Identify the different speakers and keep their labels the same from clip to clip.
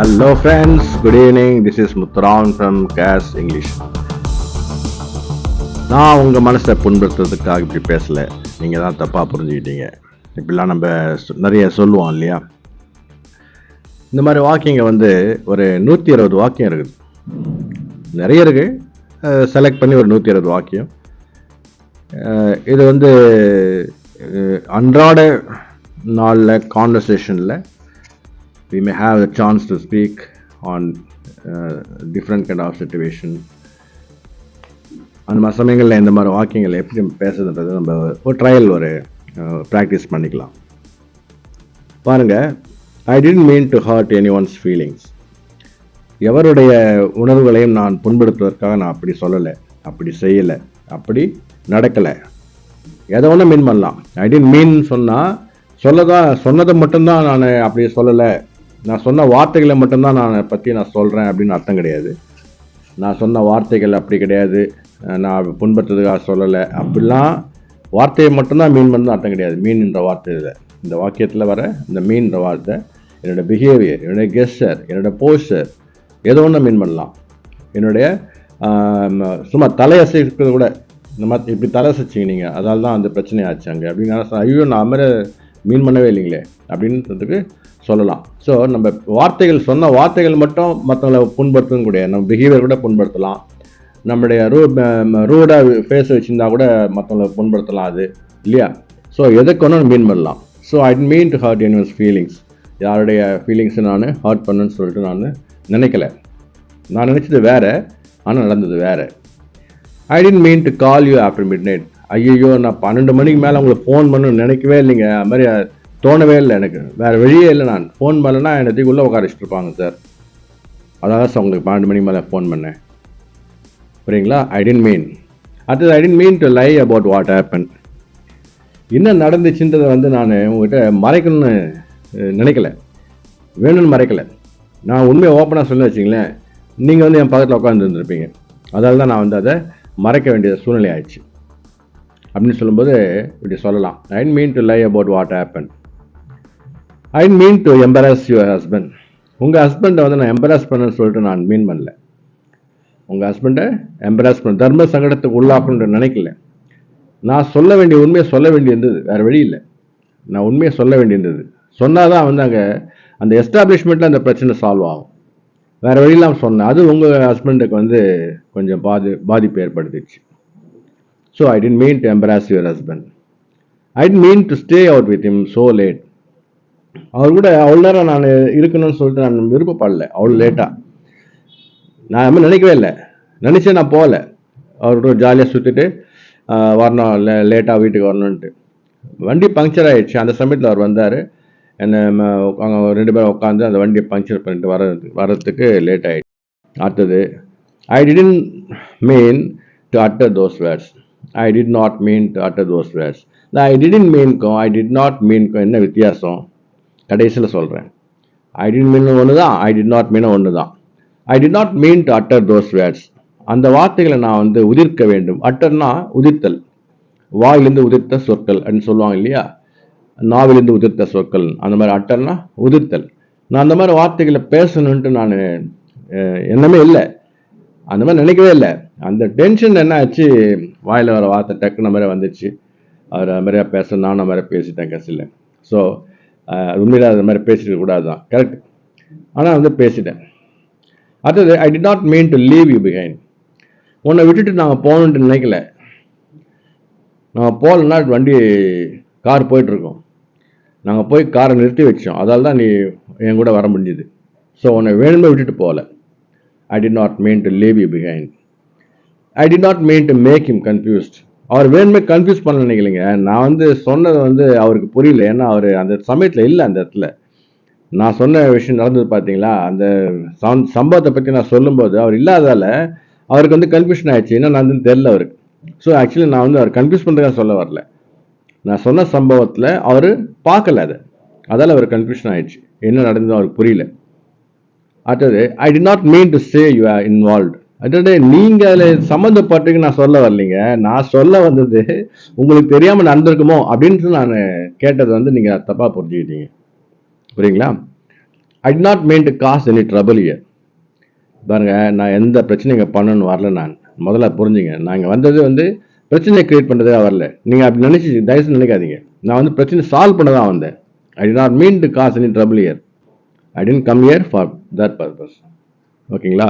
Speaker 1: Hello friends good evening this is Muthuram from case English நான் உங்கள் மனசை புண்படுத்துறதுக்காக இப்படி பேசலை. நீங்கள் தான் தப்பாக புரிஞ்சுக்கிட்டீங்க. இப்படிலாம் நம்ம நிறைய சொல்லுவோம் இல்லையா? இந்த மாதிரி வாக்கிங்கை வந்து ஒரு நூற்றி இருபது வாக்கியம் இருக்குது. நிறைய இருக்குது செலக்ட் பண்ணி ஒரு நூற்றி இருபது வாக்கியம் இது வந்து அன்றாட நாளில் கான்வர்சேஷனில் we may have a chance to speak on different kind of situation அந்த மாதிரி சமயங்களில் இந்த மாதிரி வாக்கியங்கள் எப்படி நம்ம பேசுறதுன்றது நம்ம ஒரு ட்ரையல் ஒரு uh, ப்ராக்டிஸ் பண்ணிக்கலாம். பாருங்கள் I didn't mean to hurt anyone's feelings எவருடைய உணர்வுகளையும் நான் புண்படுத்துவதற்காக நான் அப்படி சொல்லலை அப்படி செய்யலை அப்படி நடக்கலை. எதை வேணால் மீன் பண்ணலாம். ஐ டென்ட் மீன் சொன்னால் சொல்லதான் சொன்னதை மட்டும்தான் நான் அப்படி சொல்லலை. நான் சொன்ன வார்த்தைகளை மட்டும்தான் நான் பற்றி நான் சொல்கிறேன் அப்படின்னு அர்த்தம் கிடையாது. நான் சொன்ன வார்த்தைகள் அப்படி கிடையாது. நான் புண்படுத்துறதுக்காக சொல்லலை. அப்படிலாம் வார்த்தையை மட்டும்தான் மீன் பண்ண அர்த்தம் கிடையாது. மீன்ன்ற வார்த்தை வார்த்தையில் இந்த வாக்கியத்தில் வர இந்த மீன்ற வார்த்தை என்னோட பிஹேவியர் என்னுடைய கெஸ்டர் என்னோடய போஸ்டர் ஏதோ ஒன்று மீன் பண்ணலாம். என்னுடைய சும்மா தலையசைக்கிறது கூட இந்த மாதிரி இப்படி தலையசைச்சிங்க நீங்கள் அதால் தான் அந்த பிரச்சனை ஆச்சு அங்கே. அப்படின்னு ஐயோ நான் மாதிரி மீன் பண்ணவே இல்லைங்களே. அப்படின்றதுக்கு சொல்லலாம். ஸோ நம்ம வார்த்தைகள் சொன்ன வார்த்தைகள் மட்டும் மற்றவங்களை புண்படுத்தவும் கூடிய நம்ம பிஹேவியர் கூட புண்படுத்தலாம். நம்முடைய ரூ ரூடாக ஃபேஸ் வச்சுருந்தா கூட மற்றவங்களை புண்படுத்தலாம் அது. இல்லையா? ஸோ எதுக்கு ஒன்றும் மீன் பண்ணலாம். So I mean to hurt anyone's feelings யாருடைய ஃபீலிங்ஸை நான் ஹர்ட் பண்ணுன்னு சொல்லிட்டு நான் நினைக்கல. நான் நினச்சது வேறு ஆனால் நடந்தது வேறு. I didn't mean to call you after midnight ஐயோ நான் பன்னெண்டு மணிக்கு மேலே உங்களுக்கு ஃபோன் பண்ணணும்னு நினைக்கவே இல்லைங்க. அது மாதிரி தோணவே இல்லை எனக்கு. வேறு வழியே இல்லை நான். ஃபோன் பண்ணலைன்னா என்னை தூக்கி உள்ளே உட்கார சார் அதான் சார் உங்களுக்கு பன்னெண்டு மணிக்கு மேலே ஃபோன் பண்ணேன். புரியுங்களா? ஐ டென்ட் மீன் அடுத்தது I didn't mean to lie about what happen என்ன நடந்துச்சுன்றதை வந்து நான் உங்கள்கிட்ட மறைக்கணும்னு நினைக்கல. வேணும்னு மறைக்கலை. நான் உண்மையை ஓப்பனாக சொல்ல வச்சிங்களேன் நீங்கள் வந்து என் பக்கத்தில் உட்காந்துருந்துருப்பீங்க அதால் தான் நான் வந்து அதை மறைக்க வேண்டிய சூழ்நிலை ஆயிடுச்சு. அப்படின்னு சொல்லும்போது இப்படி சொல்லலாம். I mean to lie about what happen I mean to embarrass your husband உங்கள் ஹஸ்பண்டை வந்து நான் எம்பராஸ் பண்ணேன்னு சொல்லிட்டு நான் மீன் பண்ணல. உங்கள் ஹஸ்பண்டை எம்பராஸ் பண்ண தர்ம சங்கடத்துக்கு உள்ளாக்கணுன்ற நினைக்கல. நான் சொல்ல வேண்டிய உண்மையை சொல்ல வேண்டியிருந்தது. வேறு வழி இல்லை. நான் உண்மையை சொல்ல வேண்டியிருந்தது. சொன்னால் தான் வந்து அங்கே அந்த எஸ்டாப்ளிஷ்மெண்ட்டில் அந்த பிரச்சனை சால்வ் ஆகும். வேறு வழியெல்லாம் சொன்னேன். அது உங்கள் ஹஸ்பண்டுக்கு வந்து கொஞ்சம் பாதி பாதிப்பு ஏற்படுத்திடுச்சு. So I didn't mean to embarrass your husband I didn't mean to stay out with him so late அவர் கூட அவ்வளோ நேரம் நான் இருக்கணும்னு சொல்லிட்டு நான் விருப்பப்படல. அவ்வளோ லேட்டாக நான் அது நினைக்கவே இல்லை. நினச்சேன் நான் போகல. அவரோட ஜாலியாக சுற்றிட்டு வரணும் லே லேட்டாக வீட்டுக்கு வரணுன்ட்டு வண்டி பங்க்சர் ஆயிடுச்சு. அந்த சமயத்தில் அவர் வந்தார். என்னை ம- அவங்க ரெண்டு பேரும் உட்காந்து அந்த வண்டியை பங்க்சர் பண்ணிட்டு வர்றது வர்றதுக்கு லேட் ஆகிடுச்சு அடுத்தது I didn't mean to utter those words I did not mean to utter those words I didn't மீன்க்கும் ஐ டிட் நாட் மீன்க்கும் என்ன வித்தியாசம் கடைசியில் சொல்கிறேன் ஐ டிட் மீன் ஒன்று தான் ஐ டிட் நாட் மீன் ஒன்று தான் I did not mean to utter those words அந்த வார்த்தைகளை நான் வந்து உதிர்க்க வேண்டும். அட்டர்னா உதிர்த்தல். வாயிலிருந்து உதிர்த்த சொற்கள் அப்படின்னு சொல்லுவாங்க இல்லையா? நாவிலிருந்து உதிர்த்த சொற்கள். அந்த மாதிரி அட்டர்னா உதிர்த்தல். நான் அந்த மாதிரி வார்த்தைகளை பேசணுன்ட்டு நான் எண்ணமே இல்லை. அந்த மாதிரி நினைக்கவே இல்லை. அந்த டென்ஷன் என்ன ஆச்சு வாயில் வர வார்த்தை டக்குன மாதிரி வந்துச்சு. அவர் அது மாதிரியா பேச நானும் மாதிரி பேசிட்டேன் கடைசியில். ஸோ உண்மையில் அது மாதிரி பேசிட்டு கூடாது தான் கரெக்ட் ஆனால் வந்து பேசிட்டேன். அடுத்தது I did not mean to leave you behind உன்னை விட்டுட்டு நாங்கள் போகணுன்ட்டு நினைக்கல. நாங்கள் போகலன்னா வண்டி கார் போயிட்டுருக்கோம். நாங்கள் போய் காரை நிறுத்தி வச்சோம். அதால் தான் நீ என் கூட வர முடிஞ்சுது. ஸோ உன்னை வேணுமே விட்டுட்டு போகல. I did not mean to leave you behind. I did not mean to make him confused. அவர் வேணுமே கன்ஃபியூஸ் பண்ண நினைக்கலைங்க நான் வந்து சொன்னது வந்து அவருக்கு புரியல. ஏன்னா அவர் அந்த சமயத்தில் இல்லை அந்த இடத்துல. நான் சொன்ன விஷயம் நடந்தது பார்த்தீங்களா அந்த சம்பவத்தை பற்றி நான் சொல்லும்போது அவர் இல்லாதால அவருக்கு வந்து கன்ஃபியூஷன் ஆயிடுச்சு. என்ன வந்து தெரில அவருக்கு. ஸோ ஆக்சுவலி நான் வந்து அவர் கன்ஃபியூஸ் பண்ணுறதுக்காக சொல்ல வரல. நான் சொன்ன சம்பவத்தில் அவர் பார்க்கல அதை. அதால் அவர் கன்ஃபியூஷன் ஆயிடுச்சு. என்ன நடந்தது அவருக்கு புரியல. அடுத்தது I did not mean to say you are involve அடுத்தது நீங்கள் அதில் சம்மந்தப்பட்டிருக்கு நான் சொல்ல வரலீங்க. நான் சொல்ல வந்தது உங்களுக்கு தெரியாமல் நடந்திருக்குமோ? அப்படின்ட்டு நான் கேட்டது வந்து நீங்கள் தப்பாக புரிஞ்சுக்கிட்டீங்க. புரியுங்களா? I did not mean to cause any trouble here பாருங்க நான் எந்த பிரச்சனையும் இங்கே பண்ணணும்னு வரல நான். முதல்ல புரிஞ்சுங்க. நாங்கள் வந்தது வந்து பிரச்சனையை க்ரியேட் பண்ணுறதே வரல. நீங்கள் அப்படி நினச்சி தயவுசெய்து நினைக்காதீங்க. நான் வந்து பிரச்சனை சால்வ் பண்ண தான் வந்தேன். I did not mean to cause any trouble here I didn't come here for that purpose ஓகேங்களா?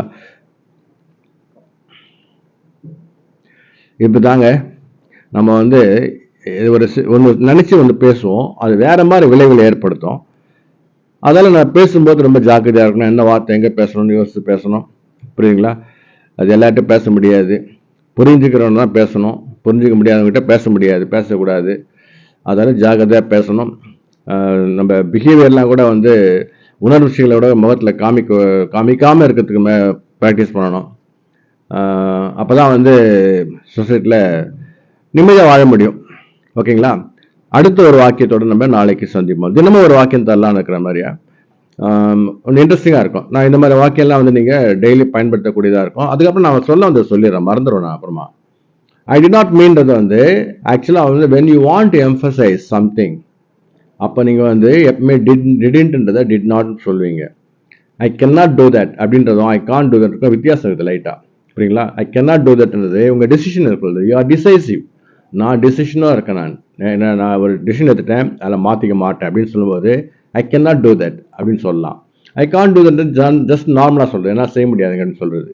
Speaker 1: இப்போ தாங்க நம்ம வந்து இது ஒரு ஒன்று நினச்சி வந்து பேசுவோம். அது வேறு மாதிரி விளைவுகளை ஏற்படுத்தும். அதால் நான் பேசும்போது ரொம்ப ஜாக்கிரதையாக இருக்கணும். என்ன வார்த்தை எங்கே பேசணும்னு யோசித்து பேசணும். புரியுங்களா அது எல்லார்ட்டும் பேச முடியாது. புரிஞ்சுக்கிறவங்க தான் பேசணும். புரிஞ்சிக்க முடியாதவங்ககிட்ட பேச முடியாது. பேசக்கூடாது. அதால் ஜாக்கிரதையாக பேசணும். நம்ம பிஹேவியர்லாம் கூட வந்து உணர்ச்சிகளோட முகத்தில் காமிக்க காமிக்காமல் இருக்கிறதுக்கு மே ப்ராக்டிஸ் பண்ணணும். அப்போ தான் வந்து சொசைட்டியில் நிம்மதியாக வாழ முடியும். ஓகேங்களா? அடுத்த ஒரு வாக்கியத்தோட நம்ம நாளைக்கு சந்திப்போம். தினமும் ஒரு வாக்கியம் தரலாம்னு இருக்கிற மாதிரியா? ஒன்று இன்ட்ரெஸ்டிங்காக இருக்கும். நான் இந்த மாதிரி வாக்கியெல்லாம் வந்து நீங்கள் டெய்லி பயன்படுத்தக்கூடியதாக இருக்கும். அதுக்கப்புறம் நான் சொல்ல வந்து சொல்லிடுறேன். மறந்துடுவேன் நான் அப்புறமா. ஐ டி நாட் மீன்றது வந்து ஆக்சுவலாக வந்து when you want to emphasize something அப்போ நீங்கள் வந்து எப்பவுமே டிட் டிடின்ட்ன்றதை டிட் நாட் சொல்லுவீங்க. I can not do that அப்படின்றதும் ஐ கான் டூ தட் வித்தியாசம் இருக்குது லைட்டாக புரியுங்களா? ஐ கேன் நாட் டூ தட்ன்றது உங்கள் டெசிஷன் இருக்கிறது யூ ஆர் டிசைசிவ் நான் டிசிஷனாக இருக்கேன் நான். என்ன நான் ஒரு டிசிஷன் எடுத்துட்டேன் அதில் மாற்றிக்க மாட்டேன் அப்படின்னு சொல்லும்போது I can not do that அப்படின்னு சொல்லலாம். I can't do that just நார்மலாக சொல்கிறது என்ன செய்ய முடியாதுங்கன்னு சொல்கிறது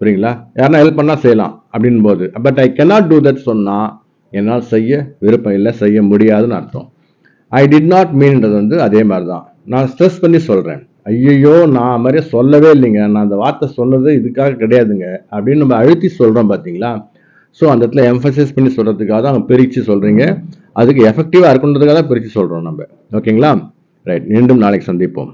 Speaker 1: புரியுங்களா? யாருன்னா ஹெல்ப் பண்ணால் செய்யலாம் அப்படின் போது but I cannot do that சொன்னால் என்னால் செய்ய விருப்பம் இல்லை செய்ய முடியாதுன்னு அர்த்தம். ஐ டிட் நாட் மீன்ன்றது வந்து அதே மாதிரி தான் நான் ஸ்ட்ரெஸ் பண்ணி சொல்கிறேன் ஐயையோ நான் மாதிரி சொல்லவே இல்லைங்க. நான் அந்த வார்த்தை சொன்னது இதுக்காக கிடையாதுங்க. அப்படின்னு நம்ம அழுத்தி சொல்கிறோம் பார்த்தீங்களா ஸோ அந்த இடத்துல எம்ஃபசைஸ் பண்ணி சொல்கிறதுக்காக தான் பிரித்து சொல்கிறீங்க அதுக்கு எஃபெக்டிவாக இருக்குன்றதுக்காக தான் பிரித்து சொல்கிறோம் நம்ம. ஓகேங்களா ரைட் மீண்டும் நாளைக்கு சந்திப்போம்.